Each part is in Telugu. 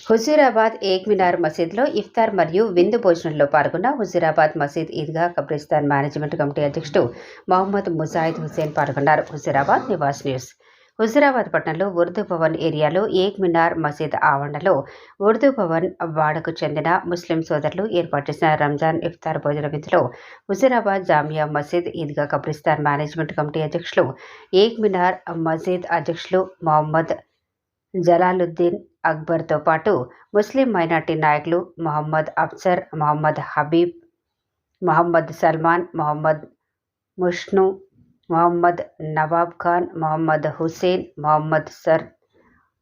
హుజూరాబాద్ ఏక్ మినార్ మసీద్లో ఇఫ్తార్ మరియు విందు భోజనంలో పాల్గొన్న హుజూరాబాద్ మసీద్ ఈద్గా కబ్రిస్తాన్ మేనేజ్మెంట్ కమిటీ అధ్యక్షుడు మహమ్మద్ ముజాహిద్ హుసేన్ పాల్గొన్నారు. హుజూరాబాద్ నివాస్ న్యూస్. హుజూరాబాద్ పట్టణంలో ఉర్దూ భవన్ ఏరియాలో ఏక్ మినార్ మసీద్ ఆవరణలో ఉర్దూ భవన్ వాడకు చెందిన ముస్లిం సోదరులు ఏర్పాటు చేసిన రంజాన్ ఇఫ్తార్ భోజన విధిలో హుజూరాబాద్ జామియా మసీద్ ఈద్గా కబ్రిస్తాన్ మేనేజ్మెంట్ కమిటీ అధ్యక్షులు ఏక్ మినార్ మసీద్ అధ్యక్షులు మొహమ్మద్ జలాలుద్దీన్ అక్బర్తో పాటు ముస్లిం మైనార్టీ నాయకులు మొహమ్మద్ అఫ్సర్ మొహమ్మద్ హబీబ్ మొహమ్మద్ సల్మాన్ మొహమ్మద్ ముష్ను మొహమ్మద్ నవాబ్ ఖాన్ మొహమ్మద్ హుసేన్ మొహమ్మద్ సర్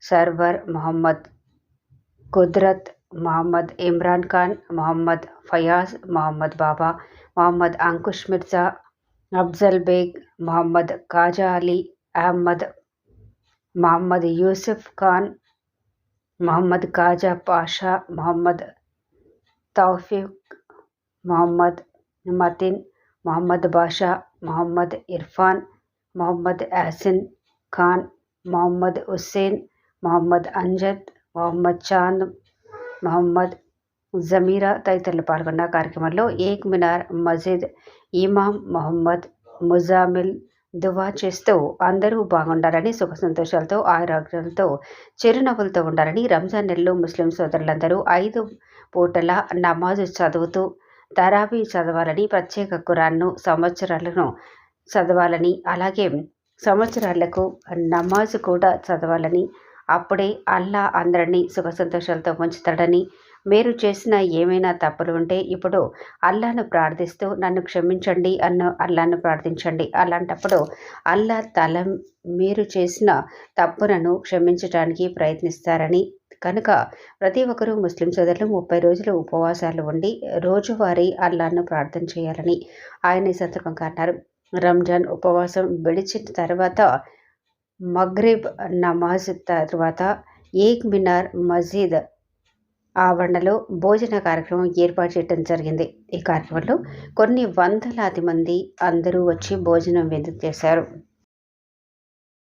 సర్వర్ మొహమ్మద్ కుద్రత్ మొహమ్మద్ ఇమ్రాన్ ఖాన్ మొహమ్మద్ ఫయాజ్ మొహమ్మద్ బాబా మొహమ్మద్ అంకుష్ మిర్జా అఫ్జల్ బేగ్ మొహమ్మద్ కాజా అలీ అహ్మద్ మొహమ్మద్ యూసుఫ్ ఖాన్ మొహమ్మద్ కాజా పాషా మొహమ్మద్ తౌఫీక్ మొహమ్మద్ మతిన్ మొహమ్మద్ బాషా మొహమ్మద్ ఇర్ఫాన్ మొహమ్మద్ యాసిన్ ఖాన్ మొహమ్మద్ హుస్సేన్ మొహమ్మద్ అంజద్ మొహమ్మద్ చాంద్ మొహమ్మద్ జమీరా తదితరులు పాల్గొన్న కార్యక్రమంలో ఏక్ మినార్ మజీద్ ఇమాం మొహమ్మద్ ముజామిల్ దువా చేస్తూ అందరూ బాగుండాలని సుఖ సంతోషాలతో ఆరోగ్యాలతో చిరునవ్వులతో ఉండాలని రంజాన్ నెలలో ముస్లిం సోదరులందరూ ఐదు పూటల నమాజు చదువుతూ తరాబీ చదవాలని ప్రత్యేక కురాన్ను సంవత్సరాలను చదవాలని అలాగే సంవత్సరాలకు నమాజ్ కూడా చదవాలని అప్పుడే అల్లా అందరినీ సుఖ సంతోషాలతో ఉంచుతాడని మీరు చేసిన ఏమైనా తప్పులు ఉంటే ఇప్పుడు అల్లాను ప్రార్థిస్తూ నన్ను క్షమించండి అన్న అల్లాను ప్రార్థించండి. అలాంటప్పుడు అల్లా తల మీరు చేసిన తప్పులను క్షమించడానికి ప్రయత్నిస్తారని కనుక ప్రతి ఒక్కరూ ముస్లిం సోదరులు ముప్పై రోజులు ఉపవాసాలు ఉండి రోజువారీ అల్లాను ప్రార్థన చేయాలని ఆయన సందర్భంగా అన్నారు. రంజాన్ ఉపవాసం విడిచిన తర్వాత మగ్రిబ్ నమాజ్ తర్వాత ఏక్ మినార్ ఆ ఆవరణలో భోజన కార్యక్రమం ఏర్పాటు చేయడం జరిగింది. ఈ కార్యక్రమంలో కొన్ని వందలాది మంది అందరూ వచ్చి భోజనం విందు చేశారు.